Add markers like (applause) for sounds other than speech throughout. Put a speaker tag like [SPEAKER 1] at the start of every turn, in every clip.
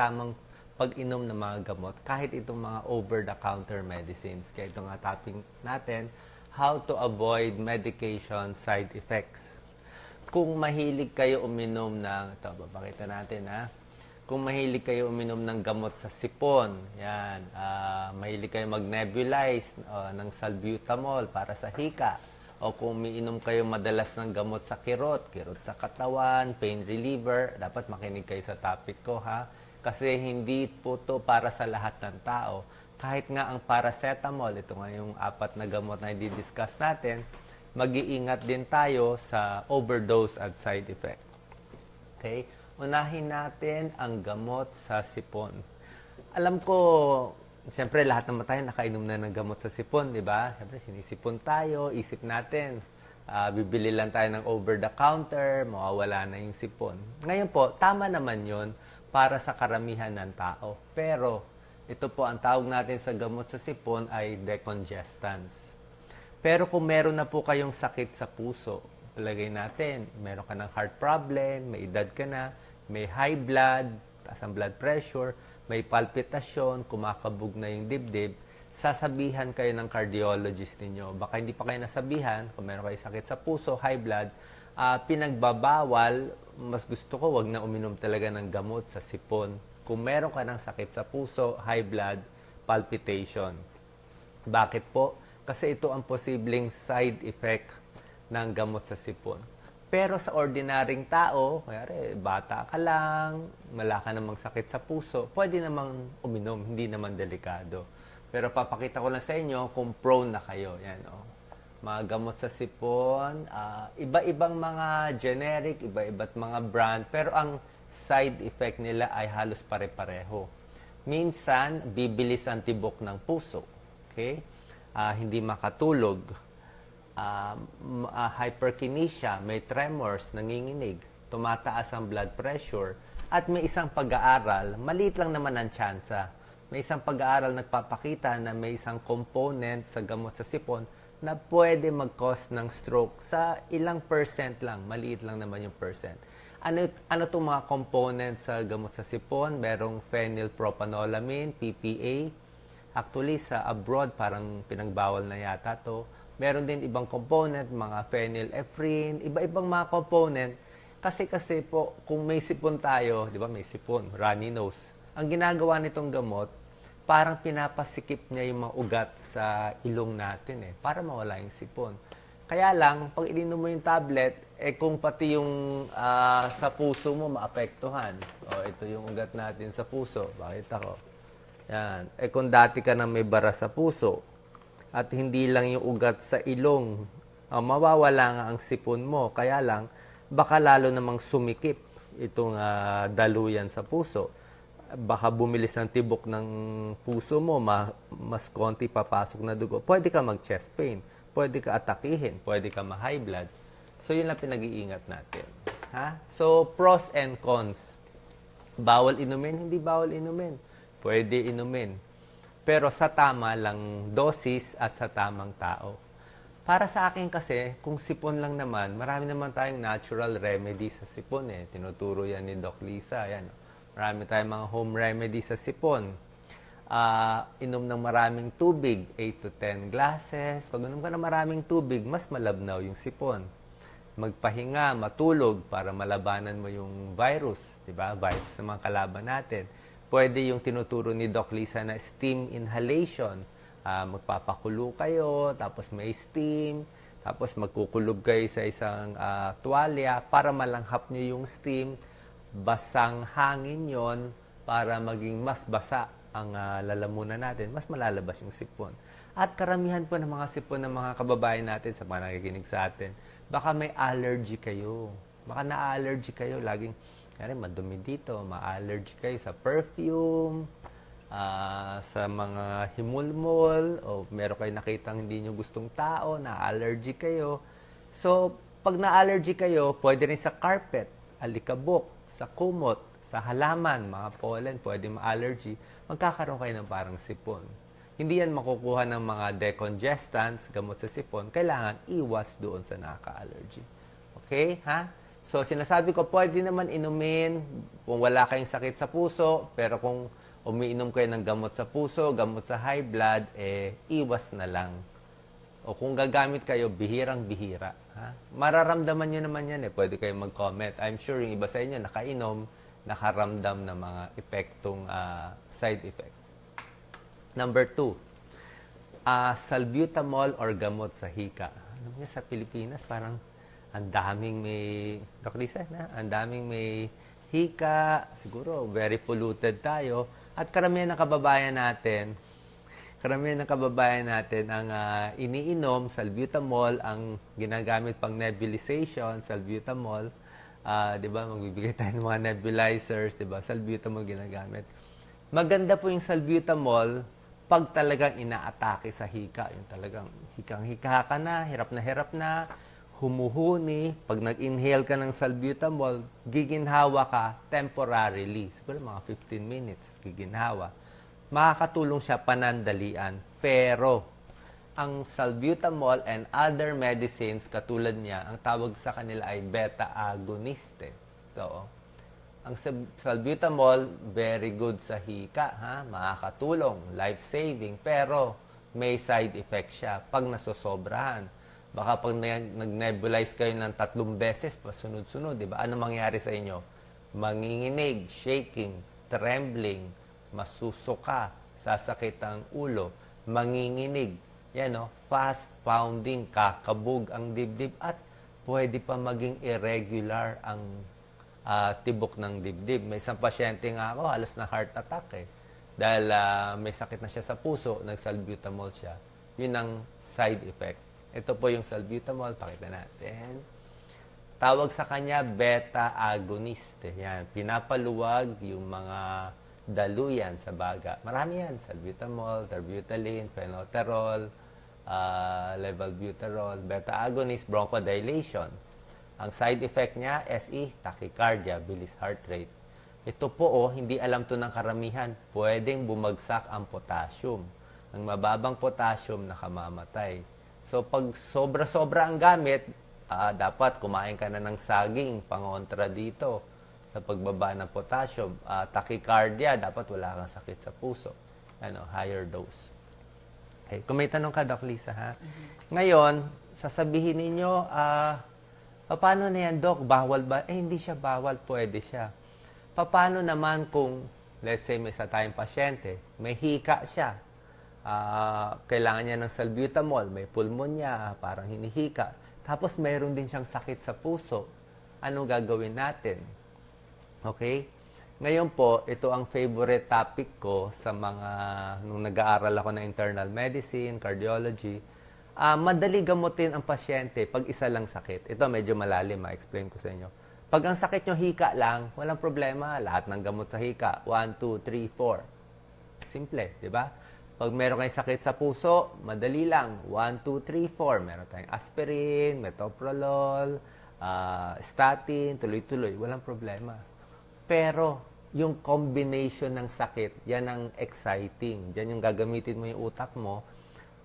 [SPEAKER 1] tamang pag-inom ng mga gamot, kahit itong mga over-the-counter medicines. Kaya ito nga topic natin, how to avoid medication side effects. Kung mahilig kayo uminom ng, ito, babakita natin ha, kung mahilig kayo uminom ng gamot sa sipon, yan, ah, mahilig kayo mag-nebulize ah, ng salbutamol para sa hika, o kung umiinom kayo madalas ng gamot sa kirot, kirot sa katawan, pain reliever, dapat makinig kayo sa topic ko ha. Kasi hindi po to para sa lahat ng tao. Kahit nga ang paracetamol, ito nga yung apat na gamot na i-discuss natin, mag-iingat din tayo sa overdose at side effect. Okay? Unahin natin ang gamot sa sipon. Alam ko, siyempre lahat naman tayo nakainom na ng gamot sa sipon, di ba? Siyempre sinisipon tayo, isip natin, ah, bibili lang tayo ng over-the-counter, mawawala na yung sipon. Ngayon po, tama naman yon para sa karamihan ng tao. Pero, ito po ang tawag natin sa gamot sa sipon ay decongestants. Pero kung meron na po kayong sakit sa puso, palagay natin, meron ka ng heart problem, may edad ka na, may high blood, taas ang blood pressure, may palpitasyon, kumakabog na yung dibdib, sasabihan kayo ng cardiologist ninyo. Baka hindi pa kayo nasabihan, kung meron kayo sakit sa puso, high blood, ah, pinagbabawal, mas gusto ko wag na uminom talaga ng gamot sa sipon. Kung meron ka ng sakit sa puso, high blood, palpitation. Bakit po? Kasi ito ang posibleng side effect ng gamot sa sipon. Pero sa ordinaryong tao, kaya bata ka lang, wala ka namang sakit sa puso, pwede namang uminom, hindi naman delikado. Pero papakita ko lang sa inyo kung prone na kayo. Yan, oh. Mga gamot sa sipon, ah, iba-ibang mga generic, iba-iba't mga brand, pero ang side effect nila ay halos pare-pareho. Minsan, bibilis ang tibok ng puso. Okay? Ah, hindi makatulog. M- ah, hyperkinesia, may tremors, nanginginig, tumataas ang blood pressure, at may isang pag-aaral, maliit lang naman ang tsansa. May isang pag-aaral nagpapakita na may isang component sa gamot sa sipon na pwede mag-cause ng stroke sa ilang percent lang, maliit lang naman yung percent. Ano ano itong mga components sa gamot sa sipon? Merong phenylpropanolamine, PPA, Actually, sa abroad, parang pinagbawal na yata to. Meron din ibang component, mga phenylephrine, iba-ibang mga component. Kasi kasi po, kung may sipon tayo, di ba may sipon, runny nose. Ang ginagawa nitong gamot, parang pinapasikip niya yung mga ugat sa ilong natin eh, para mawala yung sipon. Kaya lang, pag ininom mo yung tablet, eh kung pati yung ah, sa puso mo maapektuhan. O, ito yung ugat natin sa puso. Bakit ako? Yan. Eh kung dati ka na may bara sa puso at hindi lang yung ugat sa ilong, ah, mawawala nga ang sipon mo. Kaya lang, baka lalo namang sumikip itong ah, daluyan sa puso. Baka bumilis ng tibok ng puso mo, ma- mas konti papasok na dugo. Pwede ka mag-chest pain, pwede ka atakihin, pwede ka ma-high blood. So, yun lang pinag-iingat natin. Ha? So, pros and cons. Bawal inumin, hindi bawal inumin. Pwede inumin. Pero sa tama lang dosis at sa tamang tao. Para sa akin kasi, kung sipon lang naman, marami naman tayong natural remedy sa sipon eh. Tinuturo yan ni Doc Lisa. Yan. Marami tayong mga home remedy sa sipon. Ah, inom ng maraming tubig, 8 to 10 glasses. Pag inom ka ng maraming tubig, mas malabnaw yung sipon magpahinga, matulog para malabanan mo yung virus, 'di ba? Virus sa mga kalaban natin. Pwede yung tinuturo ni Doc Lisa na steam inhalation. Ah, magpapakulo kayo, tapos may steam, tapos magkukulob kayo sa isang ah, tuwalya para malanghap nyo yung steam. Basang hangin yon para maging mas basa ang ah, lalamunan natin, mas malalabas yung sipon. At karamihan po ng mga sipon ng mga kababayan natin sa mga nakikinig sa atin, baka may allergy kayo. Baka na-allergy kayo. Laging, kaya madumi dito, ma-allergy kayo sa perfume, ah, sa mga himulmol, o meron kayo nakitang hindi nyo gustong tao, na-allergy kayo. So, pag na-allergy kayo, pwede rin sa carpet, alikabok, sa kumot, sa halaman, mga pollen, pwede ma-allergy, magkakaroon kayo ng parang sipon. Hindi yan makukuha ng mga decongestants, gamot sa sipon. Kailangan iwas doon sa nakaka-allergy. Okay, ha? So, sinasabi ko, pwede naman inumin kung wala kayong sakit sa puso, pero kung umiinom kayo ng gamot sa puso, gamot sa high blood, eh, iwas na lang. O kung gagamit kayo, bihirang-bihira. Ha? Mararamdaman nyo naman yan eh. Pwede kayo mag-comment. I'm sure yung iba sa inyo nakainom, nakaramdam ng mga epektong ah, side effect. Number two, ah, salbutamol or gamot sa hika. Alam niyo, sa Pilipinas, parang ang daming may, Doc Lisa, na, ang daming may hika, siguro very polluted tayo. At karamihan ng kababayan natin, karamihan ng kababayan natin ang ah, iniinom, salbutamol, ang ginagamit pang nebulization, salbutamol. Ah, 'di ba? Magbibigay tayo ng mga nebulizers, 'di ba? Salbutamol ginagamit. Maganda po yung salbutamol pag talagang inaatake sa hika, yung talagang hikang-hika ka na, hirap na hirap na, humuhuni, pag nag-inhale ka ng salbutamol, giginhawa ka temporarily. Siguro mga 15 minutes, giginhawa. Makakatulong siya panandalian. Pero, ang salbutamol and other medicines katulad niya, ang tawag sa kanila ay beta-agoniste. So, ang sal- salbutamol, very good sa hika, ha? makakatulong, life-saving, pero may side effect siya pag nasosobrahan. Baka pag na- nag-nebulize kayo ng tatlong beses, pasunod-sunod, di ba? Ano mangyari sa inyo? Manginginig, shaking, trembling, masusuka, sasakit ang ulo, manginginig, yan no? fast pounding, kakabog ang dibdib at pwede pa maging irregular ang ah, tibok ng dibdib. May isang pasyente nga ako, halos na heart attack eh. Dahil ah, may sakit na siya sa puso, nag-salbutamol siya. Yun ang side effect. Ito po yung salbutamol, pakita natin. Tawag sa kanya beta agonist. Yan, pinapaluwag yung mga daluyan sa baga. Marami yan, salbutamol, terbutaline, phenytoterol, ah, levalbuterol, beta agonist, bronchodilation. Ang side effect niya, SE, tachycardia, bilis heart rate. Ito po, oh, hindi alam to ng karamihan. Pwedeng bumagsak ang potassium. Ang mababang potassium, nakamamatay. So, pag sobra-sobra ang gamit, ah, dapat kumain ka na ng saging, pangontra dito sa pagbaba ng potassium. Ah, tachycardia, dapat wala kang sakit sa puso. Ano, higher dose. Okay. Kung may tanong ka, Doc Lisa, ha? Ngayon, sasabihin ninyo, ah, paano na yan, Doc? Bawal ba? Eh, hindi siya bawal. Pwede siya. Paano naman kung, let's say, may isa tayong pasyente, may hika siya. Ah, kailangan niya ng salbutamol, may pulmonya, parang hinihika. Tapos mayroon din siyang sakit sa puso. Anong gagawin natin? Okay? Ngayon po, ito ang favorite topic ko sa mga, nung nag-aaral ako ng internal medicine, cardiology. Ah, madali gamutin ang pasyente pag isa lang sakit. Ito medyo malalim, ma-explain ko sa inyo. Pag ang sakit nyo hika lang, walang problema. Lahat ng gamot sa hika. 1, 2, 3, 4. Simple, di ba? Pag meron kayong sakit sa puso, madali lang. 1, 2, 3, 4. Meron tayong aspirin, metoprolol, ah, statin, tuloy-tuloy. Walang problema. Pero, yung combination ng sakit, yan ang exciting. Diyan yung gagamitin mo yung utak mo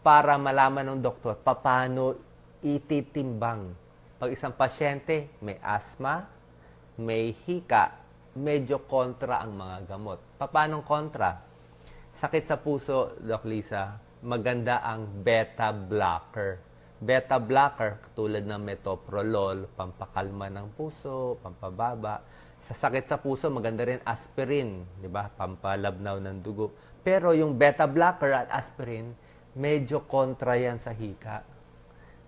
[SPEAKER 1] para malaman ng doktor paano ititimbang. Pag isang pasyente may asthma, may hika, medyo kontra ang mga gamot. Paano kontra? Sakit sa puso, Doc Lisa, maganda ang beta blocker. Beta blocker, katulad ng metoprolol, pampakalma ng puso, pampababa. Sa sakit sa puso, maganda rin aspirin, di ba? Pampalabnaw ng dugo. Pero yung beta blocker at aspirin, medyo kontra yan sa hika.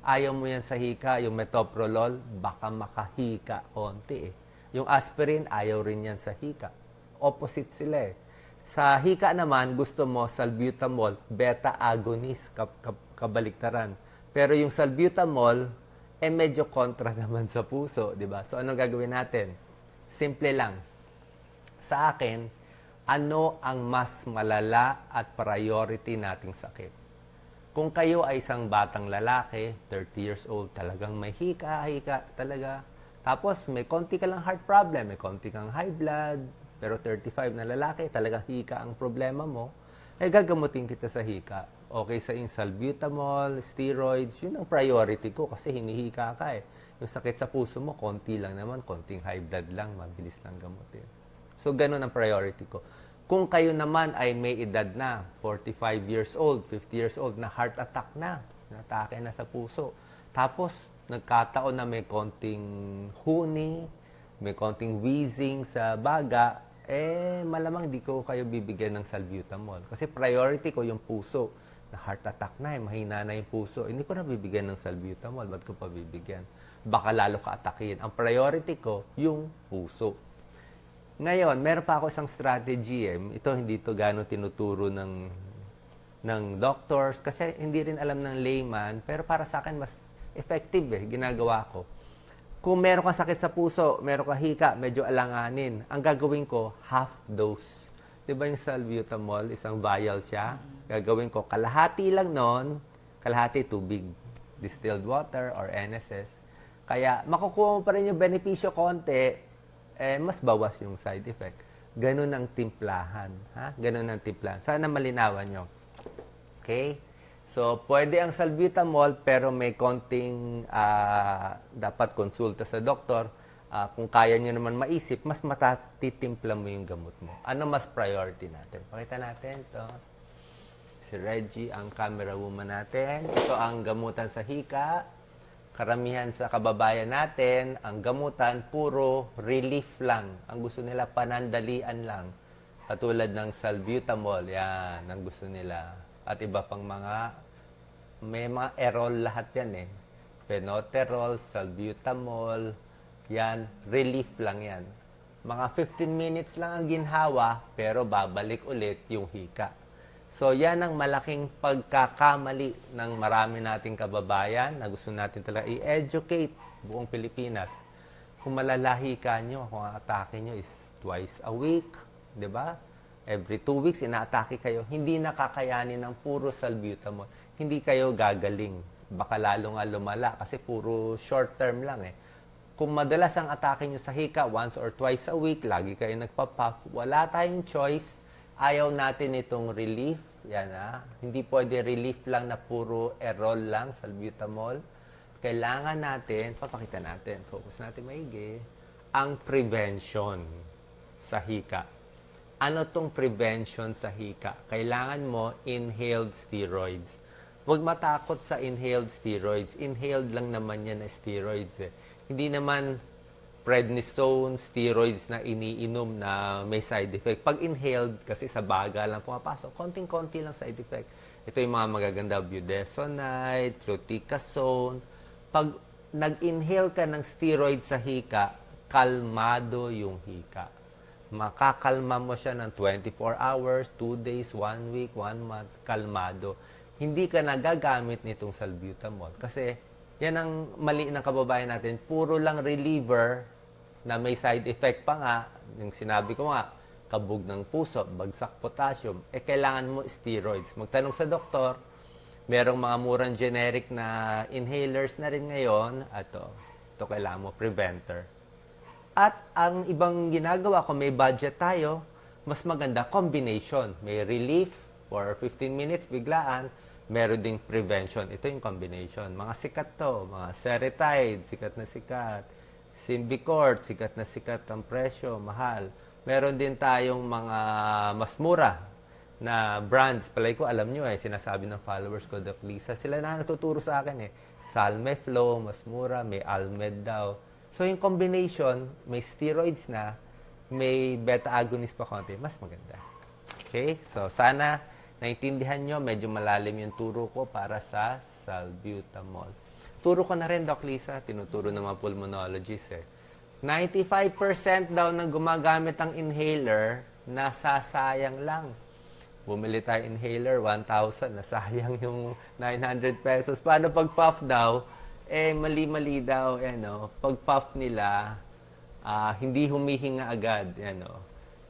[SPEAKER 1] Ayaw mo yan sa hika, yung metoprolol, baka makahika konti eh. Yung aspirin, ayaw rin yan sa hika. Opposite sila eh. Sa hika naman, gusto mo salbutamol, beta agonist, kab- kab- kabaliktaran. Pero yung salbutamol, eh medyo kontra (laughs) naman sa puso, di ba? So anong gagawin natin? Simple lang. Sa akin, ano ang mas malala at priority nating sakit? Kung kayo ay isang batang lalaki, 30 years old, talagang may hika, hika talaga. Tapos may konti ka lang heart problem, may konti kang high blood, pero 35 na lalaki, talagang hika ang problema mo, eh gagamutin kita sa hika. Okay sa yung salbutamol, steroids, yun ang priority ko kasi hinihika ka eh. Yung sakit sa puso mo, konti lang naman, konting high blood lang, mabilis lang gamutin. So, ganun ang priority ko. Kung kayo naman ay may edad na, 45 years old, 50 years old, na heart attack na, natake na sa puso. Tapos, nagkataon na may konting huni, may konting wheezing sa baga, eh, malamang di ko kayo bibigyan ng salbutamol. Kasi priority ko yung puso. Na heart attack na, eh, mahina na yung puso. Hindi ko na bibigyan ng salbutamol. Ba't ko pa bibigyan? Baka lalo ka atakin. Ang priority ko, yung puso. Ngayon, meron pa ako isang strategy eh. Ito hindi to gano'ng tinuturo ng ng doctors kasi hindi rin alam ng layman pero para sa akin mas effective eh ginagawa ko. Kung meron kang sakit sa puso, meron kang hika, medyo alanganin, ang gagawin ko half dose. 'Di ba yung salbutamol, isang vial siya? Gagawin ko kalahati lang noon, kalahati tubig, distilled water or NSS. Kaya makukuha mo pa rin yung benepisyo konti, eh, mas bawas yung side effect. Ganun ang timplahan. Ha? Ganun ang timplahan. Sana malinawan nyo. Okay? So, pwede ang salbutamol pero may konting ah, dapat konsulta sa doktor. Ah, kung kaya nyo naman maisip, mas matatitimpla mo yung gamot mo. Ano mas priority natin? Pakita natin to si Reggie, ang camera woman natin. Ito ang gamutan sa hika. Karamihan sa kababayan natin, ang gamutan puro relief lang. Ang gusto nila panandalian lang. Katulad ng salbutamol, yan, ang gusto nila. At iba pang mga, may mga erol lahat yan eh. Penoterol, salbutamol, yan, relief lang yan. Mga 15 minutes lang ang ginhawa, pero babalik ulit yung hika. So, yan ang malaking pagkakamali ng marami nating kababayan na gusto natin talaga i-educate buong Pilipinas. Kung malalahi ka nyo, kung ang atake nyo is twice a week, di ba? Every two weeks, inaatake kayo. Hindi nakakayanin ng puro salbutamol. Hindi kayo gagaling. Baka lalo nga lumala kasi puro short term lang eh. Kung madalas ang atake nyo sa hika, once or twice a week, lagi kayo nagpa-puff, wala tayong choice ayaw natin itong relief. Yan ah. Hindi pwede relief lang na puro erol lang, salbutamol. Kailangan natin, papakita natin, focus natin maigi, ang prevention sa hika. Ano tong prevention sa hika? Kailangan mo inhaled steroids. Huwag matakot sa inhaled steroids. Inhaled lang naman yan na steroids eh. Hindi naman prednisone, steroids na iniinom na may side effect. Pag inhaled, kasi sa baga lang pumapasok, konting-konti lang side effect. Ito yung mga magaganda, budesonide, fluticasone. Pag nag-inhale ka ng steroid sa hika, kalmado yung hika. Makakalma mo siya ng 24 hours, 2 days, 1 week, 1 month, kalmado. Hindi ka nagagamit nitong salbutamol. Kasi yan ang mali ng kababayan natin. Puro lang reliever na may side effect pa nga. Yung sinabi ko nga, kabog ng puso, bagsak potassium. Eh, kailangan mo steroids. Magtanong sa doktor, merong mga murang generic na inhalers na rin ngayon. Ato, ito kailangan mo, preventer. At ang ibang ginagawa, kung may budget tayo, mas maganda combination. May relief for 15 minutes, biglaan. Meron ding prevention. Ito yung combination. Mga sikat to. Mga Seretide, sikat na sikat. Symbicort, sikat na sikat ang presyo, mahal. Meron din tayong mga mas mura na brands. Palay ko, alam nyo eh, sinasabi ng followers ko, Doc Lisa, sila na natuturo sa akin eh. Salme Flow, mas mura, may Almed daw. So yung combination, may steroids na, may beta-agonist pa konti, mas maganda. Okay? So sana naintindihan nyo, medyo malalim yung turo ko para sa salbutamol. Turo ko na rin, Doc Lisa, tinuturo ng mga pulmonologists eh. 95% daw ng gumagamit ng inhaler, nasasayang lang. Bumili tayo inhaler, 1,000, nasayang (laughs) yung 900 pesos. Paano pag puff daw? Eh, mali-mali daw, ano, pag puff nila, ah, hindi humihinga agad, ano.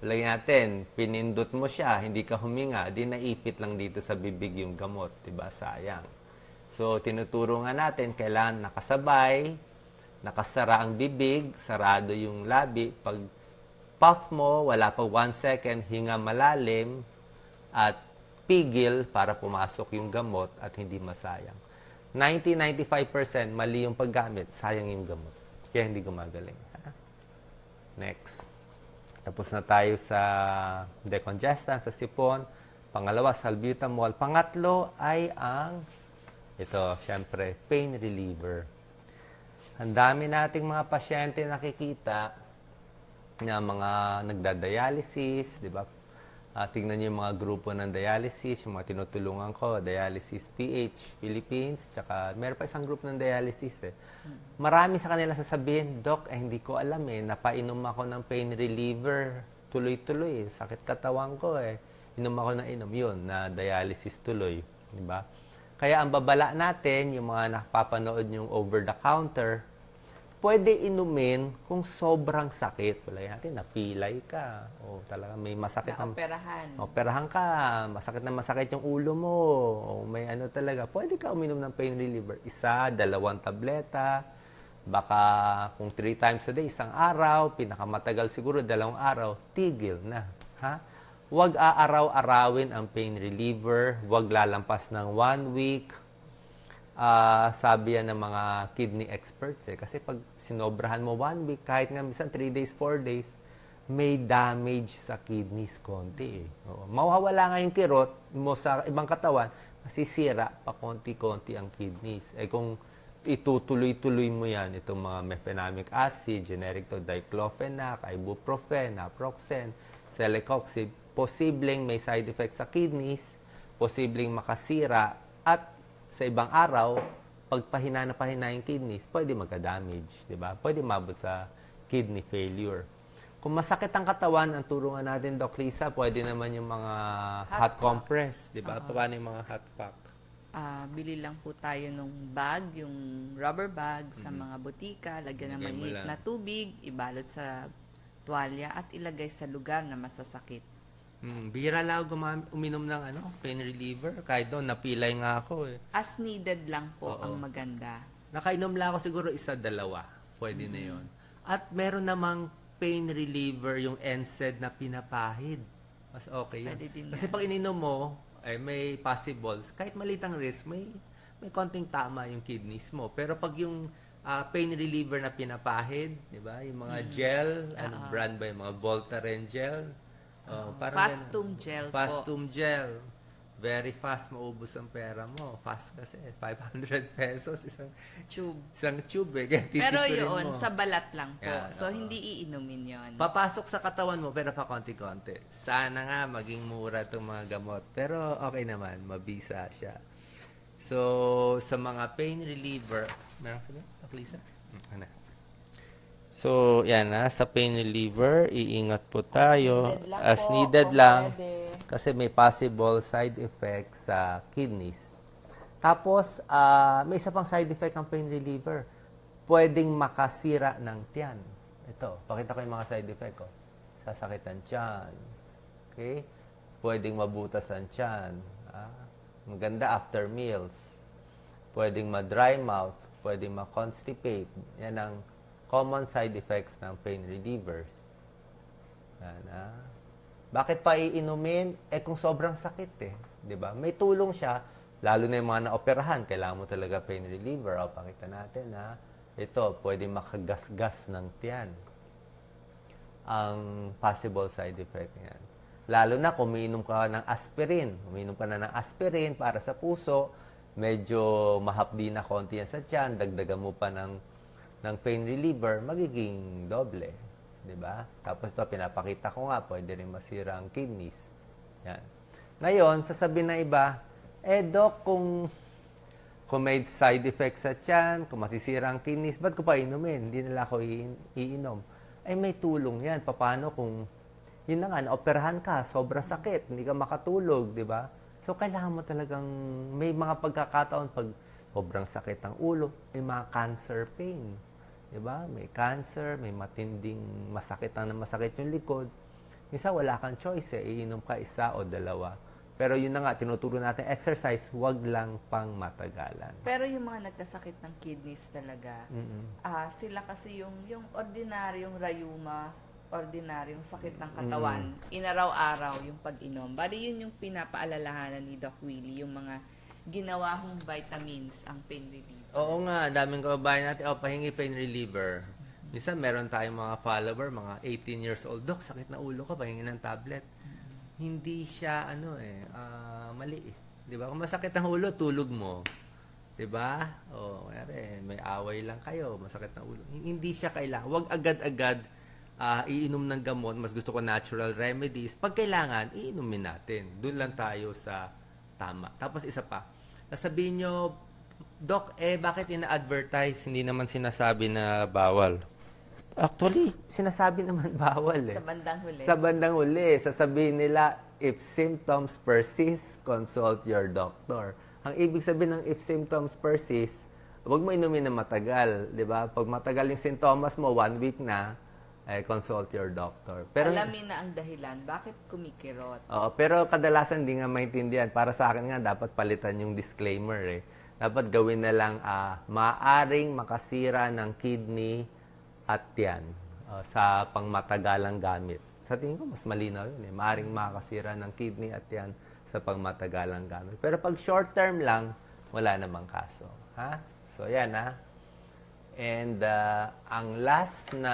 [SPEAKER 1] Lagyan natin, pinindot mo siya, hindi ka huminga, di naipit lang dito sa bibig yung gamot, 'di ba? Sayang. So, tinuturo nga natin, kailangan nakasabay, nakasara ang bibig, sarado yung labi. Pag puff mo, wala pa one second, hinga malalim, at pigil para pumasok yung gamot at hindi masayang. 90-95% mali yung paggamit, sayang yung gamot. Kaya hindi gumagaling. Next. Tapos na tayo sa decongestant, sa sipon. Pangalawa, salbutamol. Pangatlo ay ang, ito, syempre, pain reliever. Ang dami nating mga pasyente nakikita na mga nagda-dialysis, di ba? Ah, tingnan niyo yung mga grupo ng dialysis, yung mga tinutulungan ko, Dialysis PH Philippines, tsaka meron pa isang group ng dialysis eh. Marami sa kanila sasabihin, Doc, eh, hindi ko alam eh, napainom ako ng pain reliever, tuloy-tuloy, sakit katawan ko eh. Inom ako ng inom, yun, na dialysis tuloy, di ba? Kaya ang babala natin, yung mga nakapapanood yung over-the-counter, pwede inumin kung sobrang sakit. Wala natin, napilay ka. O talaga may masakit
[SPEAKER 2] na
[SPEAKER 1] na
[SPEAKER 2] operahan.
[SPEAKER 1] operahan ka, masakit na masakit yung ulo mo, o may ano talaga, pwede ka uminom ng pain reliever. Isa, dalawang tableta, baka kung three times a day, isang araw, pinakamatagal siguro, dalawang araw, tigil na. Ha? Huwag aaraw-arawin ang pain reliever, huwag lalampas ng one week, Ah, sabi yan ng mga kidney experts eh. Kasi pag sinobrahan mo one week, kahit nga minsan 3 days, 4 days, may damage sa kidneys konti eh. Oo. Mawawala nga yung kirot mo sa ibang katawan, masisira pa konti-konti ang kidneys. Eh kung itutuloy-tuloy mo yan, itong mga mefenamic acid, generic to diclofenac, ibuprofen, naproxen, celecoxib, posibleng may side effects sa kidneys, posibleng makasira, at sa ibang araw, pag pahina na pahina yung kidneys, pwede magka-damage, di ba? Pwede mabot sa kidney failure. Kung masakit ang katawan, ang turuan natin, Doc Lisa, pwede naman yung mga hot,
[SPEAKER 2] Hot
[SPEAKER 1] compress, di ba? Paano yung mga hot pack?
[SPEAKER 2] Ah, bili lang po tayo nung bag, yung rubber bag sa mga butika, lagyan ng
[SPEAKER 1] lang.
[SPEAKER 2] na tubig, ibalot sa tuwalya at ilagay sa lugar na masasakit.
[SPEAKER 1] Hmm, bihira lang ako gumam- uminom ng ano, pain reliever. Kahit doon, napilay nga ako eh.
[SPEAKER 2] As needed lang po
[SPEAKER 1] Oo.
[SPEAKER 2] ang maganda.
[SPEAKER 1] Nakainom lang ako siguro isa, dalawa. Pwede na yon. At meron namang pain reliever, yung NSAID na pinapahid. Mas okay yun.
[SPEAKER 2] Pwede din
[SPEAKER 1] Kasi
[SPEAKER 2] yan.
[SPEAKER 1] pag ininom mo, ay may possibles. Kahit maliit ang risk, may, may konting tama yung kidneys mo. Pero pag yung ah, pain reliever na pinapahid, di ba? Yung mga gel, ano brand ba yung mga Voltaren gel? Oh, parang
[SPEAKER 2] Fastum
[SPEAKER 1] ganun.
[SPEAKER 2] gel po.
[SPEAKER 1] Fastum gel. Very fast maubos ang pera mo. Fast kasi. 500 (laughs) pesos isang
[SPEAKER 2] Tube.
[SPEAKER 1] Isang tube eh.
[SPEAKER 2] Pero yun,
[SPEAKER 1] mo.
[SPEAKER 2] sa balat lang po.
[SPEAKER 1] Yeah,
[SPEAKER 2] so,
[SPEAKER 1] oo.
[SPEAKER 2] hindi iinumin yon.
[SPEAKER 1] Papasok sa katawan mo pero pa konti-konti. Sana nga maging mura itong mga gamot. Pero okay naman, mabisa siya. So, sa mga pain reliever, meron ka ba? Lisa? Ano? So, yan na, sa pain reliever, iingat po tayo.
[SPEAKER 2] needed lang
[SPEAKER 1] As needed lang. Kasi may possible side effects sa kidneys. Tapos, ah, may isa pang side effect ang pain reliever. Pwedeng makasira ng tiyan. Ito, pakita ko yung mga side effect ko. Sasakit ang tiyan. Okay? Pwedeng mabutas ang tiyan. Ah, maganda after meals. Pwedeng ma-dry mouth. Pwedeng ma-constipate. Yan ang common side effects ng pain relievers. Yan, ah. Bakit pa iinumin? Eh kung sobrang sakit eh. ba? May tulong siya, lalo na yung mga naoperahan, kailangan mo talaga pain reliever. O, pakita natin ha. Ito, pwede makagasgas ng tiyan. Ang possible side effect niyan. Lalo na kung umiinom ka ng aspirin. Umiinom ka na ng aspirin para sa puso, medyo mahapdi na konti yan sa tiyan, dagdagan mo pa ng, ng pain reliever, magiging doble. ba? Tapos ito, pinapakita ko nga, pwede rin masira ang kidneys. Yan. Ngayon, sasabihin na iba, eh doc, kung, kung may side effects sa tiyan, kung masisira ang kidneys, ba't ko pa inumin? Hindi nila ako iin- iinom. Ay may tulong yan. Paano kung, yun na nga, naoperahan ka, sobra sakit, hindi ka makatulog, di ba? So, kailangan mo talagang, may mga pagkakataon pag sobrang sakit ang ulo, may mga cancer pain. Di ba? May cancer, may matinding masakit ang masakit yung likod. Minsan wala kang choice eh, iinom ka isa o dalawa. Pero yun na nga, tinuturo natin exercise, wag lang pang matagalan.
[SPEAKER 2] Pero yung mga nagkasakit ng kidneys talaga,
[SPEAKER 1] Mm-mm.
[SPEAKER 2] ah sila kasi yung yung ordinaryong rayuma, ordinaryong sakit ng katawan, inaraw-araw yung pag-inom. Bali yun yung pinapaalalahanan ni Doc Willie, yung mga ginawa hong vitamins ang pain reliever.
[SPEAKER 1] Oo nga, daming kababayan natin, oh, pahingi pain reliever. Minsan meron tayong mga follower, mga 18 years old, Dok, sakit na ulo ko, pahingi ng tablet. Hindi siya, ano eh, ah, mali eh. Di ba? Kung masakit ang ulo, tulog mo. Di ba? O, oh, may away lang kayo, masakit na ulo. Hindi siya kailangan. Huwag agad-agad ah, iinom ng gamot. Mas gusto ko natural remedies. Pag kailangan, iinumin natin. Doon lang tayo sa tama. Tapos isa pa, sasabihin nyo, Doc, eh bakit ina-advertise? Hindi naman sinasabi na bawal. Actually, sinasabi naman (laughs) bawal eh.
[SPEAKER 2] Sa bandang huli.
[SPEAKER 1] Sa bandang huli, sasabihin nila, if symptoms persist, consult your doctor. Ang ibig sabihin ng if symptoms persist, huwag mo inumin na matagal, di ba? Pag matagal yung sintomas mo, one week na, eh, consult your doctor. Pero,
[SPEAKER 2] Alamin na ang dahilan, bakit kumikirot?
[SPEAKER 1] Oo, pero kadalasan hindi nga maintindihan. Para sa akin nga, dapat palitan yung disclaimer eh. Dapat gawin na lang, ah, maaring makasira ng kidney at yan ah, sa pangmatagalang gamit. Sa tingin ko, mas malinaw yun eh. Maaring makasira ng kidney at yan sa pangmatagalang gamit. Pero pag short term lang, wala namang kaso. Ha? So, yan ha. And ah, ang last na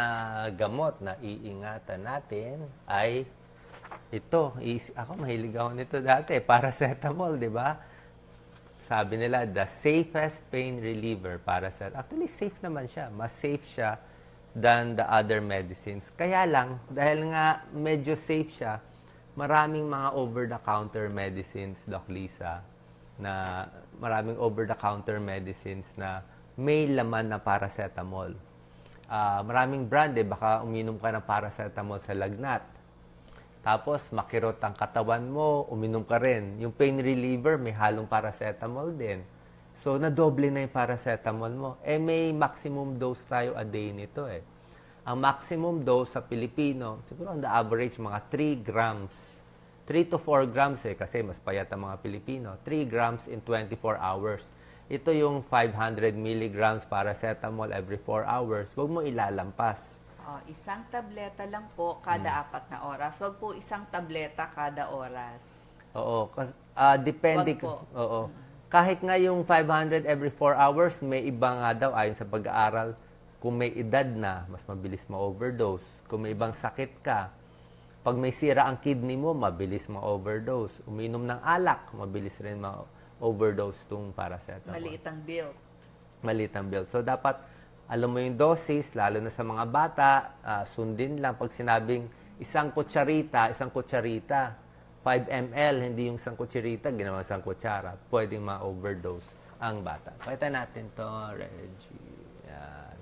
[SPEAKER 1] gamot na iingatan natin ay ito. Is, ako mahilig ako nito dati. (laughs) Paracetamol, di ba? Sabi nila, the safest pain reliever, paracetamol. Actually, safe naman siya. Mas safe siya than the other medicines. Kaya lang, dahil nga medyo safe siya, maraming mga over-the-counter medicines, Doc Lisa, na maraming over-the-counter medicines na may laman na paracetamol. Ah, maraming brand eh, baka uminom ka ng paracetamol sa lagnat. Tapos makirot ang katawan mo, uminom ka rin. Yung pain reliever, may halong paracetamol din. So, nadoble na yung paracetamol mo. Eh, may maximum dose tayo a day nito eh. Ang maximum dose sa Pilipino, siguro on the average, mga 3 grams. 3 to 4 grams eh, kasi mas payat ang mga Pilipino. 3 grams in 24 hours. Ito yung 500 milligrams paracetamol every 4 hours. Huwag mo ilalampas.
[SPEAKER 2] Oh, isang tableta lang po kada
[SPEAKER 1] Hmm.
[SPEAKER 2] apat na oras. Huwag po isang tableta kada oras.
[SPEAKER 1] Oo, kas, ah, depende.
[SPEAKER 2] Wag po.
[SPEAKER 1] Oo. Kahit nga yung 500 every 4 hours, may iba nga daw ayon sa pag-aaral, kung may edad na, mas mabilis ma-overdose. Kung may ibang sakit ka, pag may sira ang kidney mo, mabilis ma-overdose. Uminom ng alak, mabilis rin ma-overdose tong paracetamol
[SPEAKER 2] Maliit ang build.
[SPEAKER 1] maliit ang build. So, dapat alam mo yung dosis, lalo na sa mga bata, ah, sundin lang. Pag sinabing isang kutsarita, isang kutsarita, 5 ml, hindi yung isang kutsarita, ginawang isang kutsara, pwedeng ma-overdose ang bata. Pakita natin to, Reggie. Yan.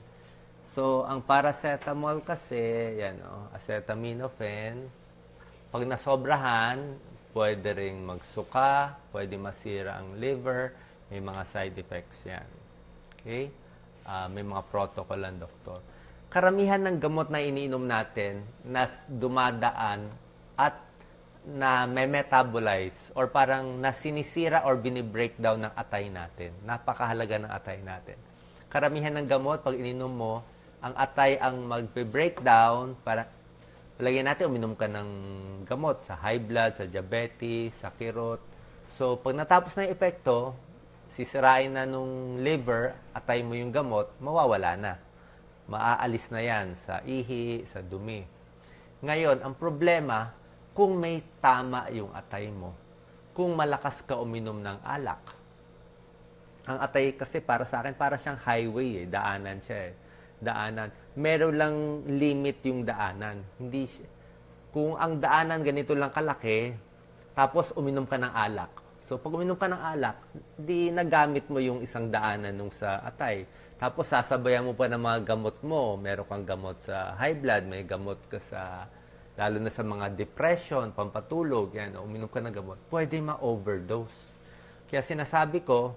[SPEAKER 1] So, ang paracetamol kasi, yan o, acetaminophen, pag nasobrahan, pwede ring magsuka, pwede masira ang liver, may mga side effects yan. Okay? Ah, may mga protocol ang doktor. Karamihan ng gamot na iniinom natin na dumadaan at na may metabolize or parang na sinisira or binibreakdown ng atay natin. Napakahalaga ng atay natin. Karamihan ng gamot, pag ininom mo, ang atay ang magbe-breakdown para Lagyan natin, uminom ka ng gamot sa high blood, sa diabetes, sa kirot. So, pag natapos na yung epekto, sisirain na nung liver, atay mo yung gamot, mawawala na. Maaalis na yan sa ihi, sa dumi. Ngayon, ang problema, kung may tama yung atay mo, kung malakas ka uminom ng alak, ang atay kasi para sa akin, para siyang highway eh. Daanan siya eh. Daanan. Meron lang limit yung daanan. Hindi siya- Kung ang daanan ganito lang kalaki, tapos uminom ka ng alak. So, pag uminom ka ng alak, di nagamit mo yung isang daanan nung sa atay. Tapos sasabayan mo pa ng mga gamot mo. Meron kang gamot sa high blood, may gamot ka sa lalo na sa mga depression, pampatulog, yan, uminom ka ng gamot. Pwede ma-overdose. Kaya sinasabi ko,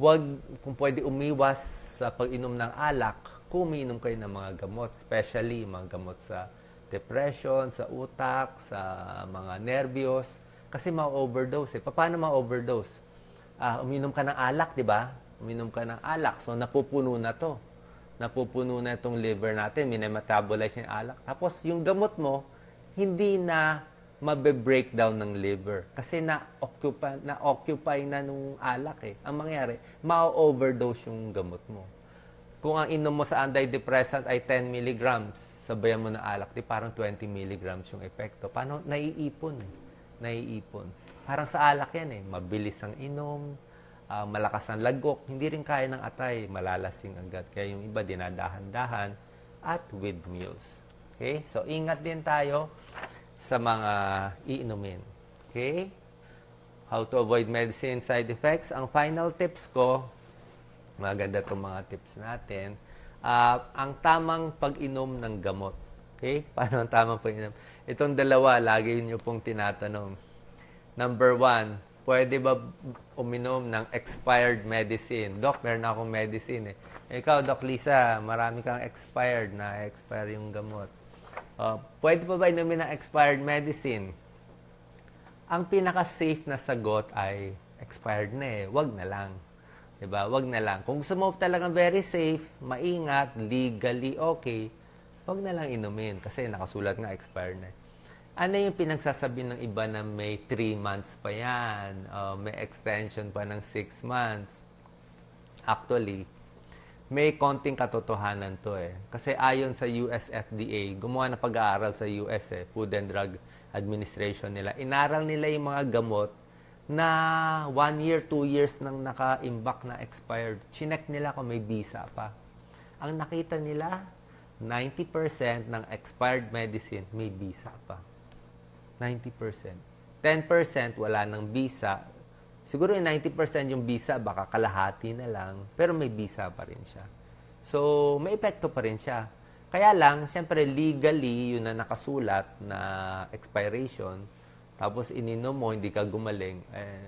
[SPEAKER 1] Huwag, kung pwede, umiwas sa pag-inom ng alak kung umiinom kayo ng mga gamot, especially mga gamot sa depression, sa utak, sa mga nervyos, kasi ma-overdose eh. Paano ma-overdose? Ah, uminom ka ng alak, di ba? Uminom ka ng alak, so napupuno na to. Napupuno na itong liver natin, minametabolize yung alak. Tapos yung gamot mo, hindi na mabe-breakdown ng liver. Kasi na-occupy, na-occupy na nung alak eh. Ang mangyari, ma-overdose yung gamot mo. Kung ang inom mo sa antidepressant ay 10 milligrams, sabayan mo na alak, di parang 20 milligrams yung epekto. Paano? Naiipon. Naiipon. Parang sa alak yan eh. Mabilis ang inom, ah, malakas ang lagok, hindi rin kaya ng atay, malalasing agad. Kaya yung iba dinadahan-dahan at with meals. Okay? So, ingat din tayo sa mga iinumin. Okay? How to avoid medicine side effects. Ang final tips ko, maganda itong mga tips natin. Ah, ang tamang pag-inom ng gamot. Okay? (laughs) Paano ang tamang pag-inom? Itong dalawa, lagi nyo pong tinatanong. Number one, pwede ba uminom ng expired medicine? Doc, meron akong medicine eh. Ikaw, Doc Lisa, marami kang expired na expire yung gamot. Uh, pwede pa ba inumin ng expired medicine? Ang pinaka-safe na sagot ay expired na eh. Wag na lang. 'Di ba? Wag na lang. Kung gusto mo talagang very safe, maingat, legally okay, wag na lang inumin kasi nakasulat nga expired na. eh. Ano yung pinagsasabi ng iba na may 3 months pa yan, uh, may extension pa ng 6 months? Actually, may konting katotohanan to eh. Kasi ayon sa US FDA, gumawa na pag-aaral sa US eh, Food and Drug Administration nila. Inaral nila yung mga gamot na one year, two years nang naka-imbak na expired. Chinek nila kung may visa pa. Ang nakita nila, 90% ng expired medicine may visa pa. 90%. 10% wala ng visa. Siguro yung 90% yung visa, baka kalahati na lang, pero may visa pa rin siya. So, may epekto pa rin siya. Kaya lang, siyempre, legally, yun na nakasulat na expiration, tapos ininom mo, hindi ka gumaling, eh,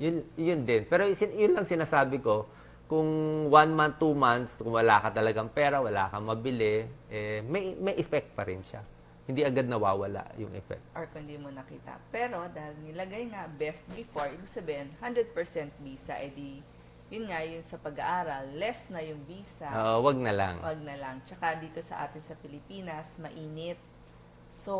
[SPEAKER 1] yun, yun din. Pero yun lang sinasabi ko, kung one month, two months, kung wala ka talagang pera, wala kang mabili, eh, may, may effect pa rin siya. Hindi agad nawawala yung effect.
[SPEAKER 2] or kung di mo nakita. Pero dahil nilagay nga best before, ibig sabihin 100% visa, edi yun nga yun sa pag-aaral, less na yung visa,
[SPEAKER 1] Oo, wag na lang.
[SPEAKER 2] wag na lang. Tsaka dito sa atin sa Pilipinas, mainit. So,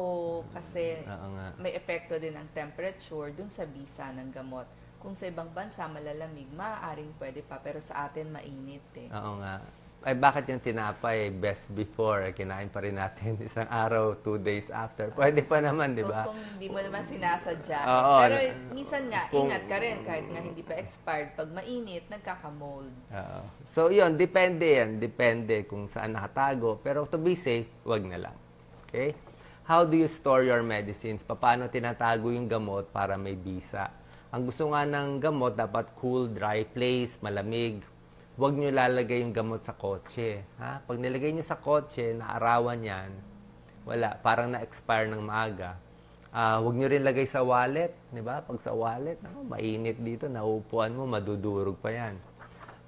[SPEAKER 2] kasi
[SPEAKER 1] Oo nga.
[SPEAKER 2] may epekto din ang temperature dun sa visa ng gamot. Kung sa ibang bansa malalamig, maaaring pwede pa, pero sa atin mainit eh.
[SPEAKER 1] Oo nga. Ay, bakit yung tinapay best before, eh, kinain pa rin natin (laughs) isang araw, two days after. Pwede pa naman, di ba?
[SPEAKER 2] Kung, kung hindi mo naman sinasadya.
[SPEAKER 1] Oo,
[SPEAKER 2] Pero minsan nga,
[SPEAKER 1] kung-
[SPEAKER 2] ingat ka rin kahit nga hindi pa expired. Pag mainit, nagkakamold.
[SPEAKER 1] Oo. So, yun, depende yan. Depende kung saan nakatago. Pero to be safe, wag na lang. Okay? How do you store your medicines? Paano tinatago yung gamot para may bisa? Ang gusto nga ng gamot, dapat cool, dry place, malamig. Huwag nyo lalagay yung gamot sa kotse. Ha? Pag nilagay nyo sa kotse, naarawan yan, wala. Parang na-expire ng maaga. Ah, huwag nyo rin lagay sa wallet, di ba? Pag sa wallet, naku, mainit dito, naupuan mo, madudurog pa yan.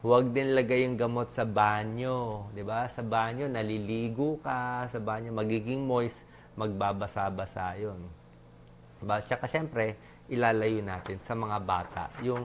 [SPEAKER 1] Huwag din lagay yung gamot sa banyo, di ba? Sa banyo, naliligo ka, sa banyo, magiging moist, magbabasa-basa yun. Diba? Tsaka syempre, ilalayo natin sa mga bata yung